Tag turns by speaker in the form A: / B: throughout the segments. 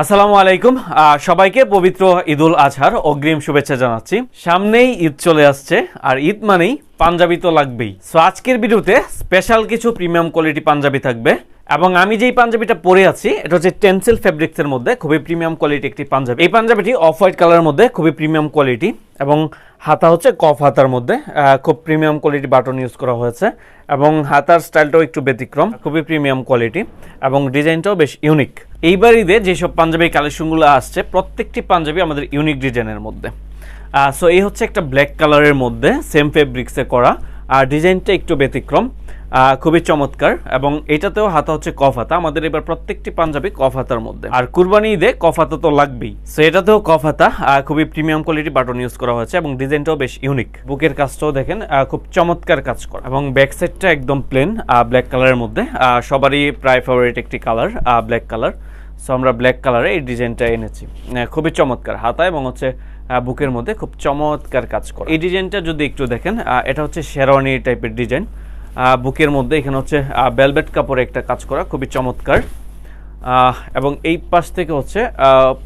A: আসসালামু আলাইকুম। সবাইকে পবিত্র ঈদুল আজহার অগ্রিম শুভেচ্ছা জানাচ্ছি। সামনেই ঈদ চলে আসছে, আর ঈদ মানেই পাঞ্জাবি তো লাগবেই। সো আজকের ভিডিওতে স্পেশাল কিছু প্রিমিয়াম কোয়ালিটি পাঞ্জাবি থাকবে। এবং আমি যেই পাঞ্জাবিটা পরে আছি, এটা হচ্ছে টেন্সিল ফেব্রিক্সের মধ্যে, খুবই প্রিমিয়াম কোয়ালিটি একটি পাঞ্জাবি। এই পাঞ্জাবিটি অফ হোয়াইট কালারের মধ্যে, খুবই প্রিমিয়াম কোয়ালিটি এবং হাতা হচ্ছে কফ হাতার মধ্যে খুব প্রিমিয়াম কোয়ালিটি বাটন ইউজ করা হয়েছে এবং হাতার স্টাইলটাও একটু ব্যতিক্রম, খুবই প্রিমিয়াম কোয়ালিটি এবং ডিজাইনটাও বেশ ইউনিক এইবার ঈদে যেসব পাঞ্জাবি কালেকশনগুলো আসছে, প্রত্যেকটি পাঞ্জাবি আমাদের ইউনিক ডিজাইনের মধ্যে। সো এই হচ্ছে একটা ব্ল্যাক কালারের মধ্যে সেম ফেব্রিক্সে করা, আর ডিজাইনটা একটু ব্যতিক্রম। খুবই চমৎকার, এবং এটাতেও হাতা হচ্ছে কফ হাতা। আমাদের এবার প্রত্যেকটি পাঞ্জাবি কফ হাতার মধ্যে। আর কুরবানি ঈদে কফ হাতা তো লাগবেই। সো এটাতেও কফ হাতা খুবই প্রিমিয়াম কোয়ালিটি বাটন ইউজ করা হয়েছে, এবং ডিজাইনটাও বেশ ইউনিক বুকের কাজটাও দেখেন খুব চমৎকার কাজ করা। এবং ব্যাক সাইডটা একদম প্লেন ব্ল্যাক কালারের মধ্যে। সবারই প্রায় ফেভারিট একটি কালার ব্ল্যাক কালার সো আমরা ব্ল্যাক কালারে এই ডিজাইনটা এনেছি। খুবই চমৎকার হাতা, এবং হচ্ছে বুকের মধ্যে খুব চমৎকার কাজ করে। এই ডিজাইনটা যদি একটু দেখেন এটা হচ্ছে শেরওয়ানি টাইপের ডিজাইন। বুকের মধ্যে এখানে হচ্ছে বেলভেট কাপড়ে একটা কাজ করা, খুবই চমৎকার। এবং এই পাশ থেকে হচ্ছে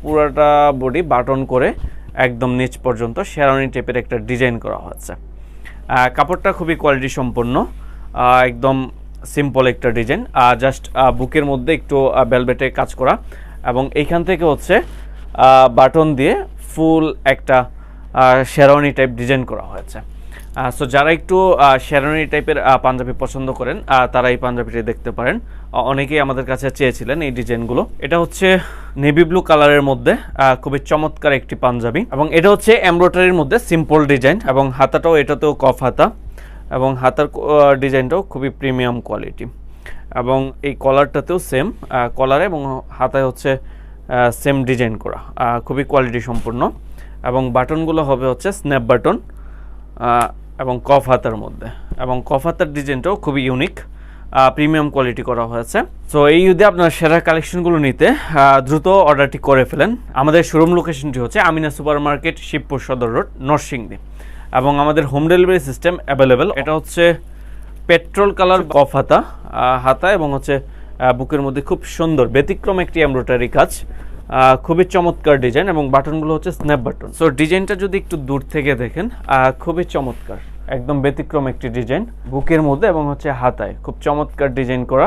A: পুরাটা বডি বাটন করে একদম নিচ পর্যন্ত শেরওয়ানি টাইপের একটা ডিজাইন করা হয়েছে। কাপড়টা খুবই কোয়ালিটি সম্পন্ন একদম সিম্পল একটা ডিজাইন জাস্ট বুকের মধ্যে একটু বেলভেটে কাজ করা এবং এইখান থেকে হচ্ছে বাটন দিয়ে ফুল একটা শেরওয়ানি টাইপ ডিজাইন করা হয়েছে। সো যারা একটু শেরওয়ানি টাইপের পাঞ্জাবি পছন্দ করেন তারা এই পাঞ্জাবিটি দেখতে পারেন। অনেকেই আমাদের কাছে চেয়েছিলেন এই ডিজাইনগুলো। এটা হচ্ছে নেভি ব্লু কালারের মধ্যে খুবই চমৎকার একটি পাঞ্জাবি। এবং এটা হচ্ছে এমব্রয়ডারির মধ্যে সিম্পল ডিজাইন এবং হাতাটাও এটাতেও কফ হাতা, এবং হাতার ডিজাইনটাও খুবই প্রিমিয়াম কোয়ালিটি এবং এই কলারটাতেও সেম কলারে এবং হাতায় হচ্ছে সেম ডিজাইন করা খুবই কোয়ালিটি সম্পূর্ণ এবং বাটনগুলো হবে হচ্ছে স্ন্যাপ বাটন এবং কফ হাতার মধ্যে। এবং কফ হাতার ডিজাইনটাও খুবই ইউনিক প্রিমিয়াম কোয়ালিটি করা হয়েছে। সো এই ঈদে আপনার সেরা কালেকশনগুলো নিতে দ্রুত অর্ডারটি করে ফেলেন। আমাদের শোরুম লোকেশনটি হচ্ছে আমিনা সুপার মার্কেট শিবপুর সদর রোড, নরসিংদী। এবং আমাদের হোম ডেলিভারি সিস্টেম অ্যাভেলেবেল এটা হচ্ছে পেট্রোল কালার কফ হাতা হাতা এবং হচ্ছে বুকের মধ্যে খুব সুন্দর, ব্যতিক্রম একটি এমব্রয়ডারি কাজ। খুবই চমৎকার ডিজাইন এবং বাটনগুলো হচ্ছে স্ন্যাপ বাটন সো ডিজাইনটা যদি একটু দূর থেকে দেখেন খুবই চমৎকার। একদম ব্যতিক্রম একটি ডিজাইন বুকের মধ্যে এবং হচ্ছে হাতায়। খুব চমৎকার ডিজাইন করা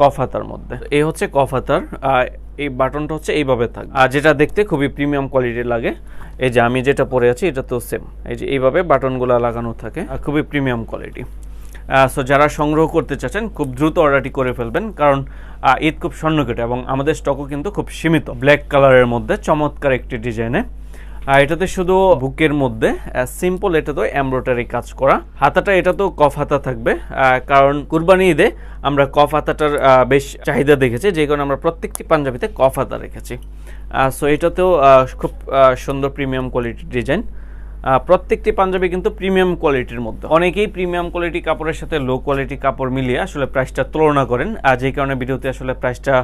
A: কফ হাতার মধ্যে। এই হচ্ছে কফ হাতার এই বাটনটা হচ্ছে এইভাবে থাকবে। আর যেটা দেখতে খুবই প্রিমিয়াম কোয়ালিটির লাগে, এই যে আমি যেটা পরে আছি, এটা তো সেম এই যে এইভাবে বাটনগুলো লাগানো থাকে খুবই প্রিমিয়াম কোয়ালিটি। সো যারা সংগ্রহ করতে চাচ্ছেন, খুব দ্রুত অর্ডারটি করে ফেলবেন, কারণ ঈদ খুব স্বর্ণকেটে এবং আমাদের স্টকও কিন্তু খুব সীমিত। ব্ল্যাক কালারের মধ্যে চমৎকার একটি ডিজাইনে আর এটাতে শুধু বুকের মধ্যে সিম্পল এটা তো এমব্রয়ডারি কাজ করা। হাতাটা এটা তো কফ হাতা থাকবে কারণ কুরবানি ঈদে আমরা কফ হাতাটার বেশ চাহিদা দেখেছি, যে কারণে আমরা প্রত্যেকটি পাঞ্জাবিতে কফ হাতা রেখেছি। সো এটাতেও খুব সুন্দর প্রিমিয়াম কোয়ালিটির ডিজাইন প্রত্যেকটি পাঞ্জাবি কিন্তু প্রিমিয়াম কোয়ালিটির মধ্যে। অনেকেই প্রিমিয়াম কোয়ালিটি কাপড়ের সাথে লো কোয়ালিটি কাপড় মিলিয়ে আসলে প্রাইসটা তুলনা করেন। আর যেই কারণে ভিডিওতে আসলে প্রাইসটা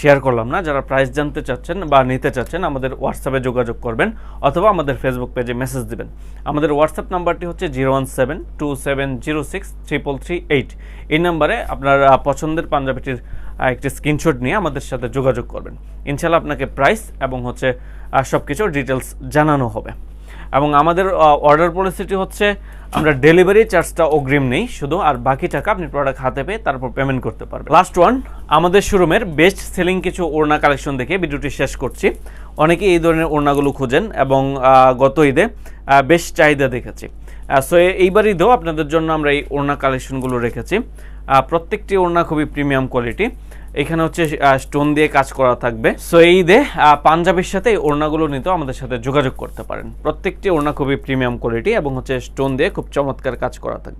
A: শেয়ার করলাম না। যারা প্রাইস জানতে চাচ্ছেন বা নিতে চাচ্ছেন, আমাদের হোয়াটসঅ্যাপে যোগাযোগ করবেন অথবা আমাদের ফেসবুক পেজে মেসেজ দিবেন। আমাদের হোয়াটসঅ্যাপ নাম্বারটি হচ্ছে zero one seven two seven zero six triple three eight এই নাম্বারে আপনার পছন্দের পাঞ্জাবিটির একটি স্ক্রিনশট নিয়ে আমাদের সাথে যোগাযোগ করবেন। ইনশাল্লাহ আপনাকে প্রাইস এবং হচ্ছে সব কিছুর ডিটেলস জানানো হবে। এবং আমাদের অর্ডার পলিসিটি হচ্ছে আমরা ডেলিভারি চার্জটা অগ্রিম নেই, শুধু আর বাকি টাকা আপনি প্রোডাক্ট হাতে পেয়ে তারপর পেমেন্ট করতে পারবেন। লাস্ট ওয়ান আমাদের শোরুমের বেস্ট সেলিং কিছু ওড়না কালেকশন দেখে ভিডিওটি শেষ করছি। অনেকে এই ধরনের ওড়নাগুলো খুঁজেন এবং গত ঈদে বেশ চাহিদা দেখেছি। সো এইবার ঈদেও আপনাদের জন্য আমরা এই ওড়না কালেকশনগুলো রেখেছি। প্রত্যেকটি ওড়না খুবই প্রিমিয়াম কোয়ালিটি এখানে হচ্ছে স্টোন দিয়ে কাজ করা থাকবে। সো এই ঈদে পাঞ্জাবের সাথে এই ওড়নাগুলো নিতেও আমাদের সাথে যোগাযোগ করতে পারেন। প্রত্যেকটি ওড়না খুবই প্রিমিয়াম কোয়ালিটি এবং হচ্ছে স্টোন দিয়ে খুব চমৎকার কাজ করা থাকবে।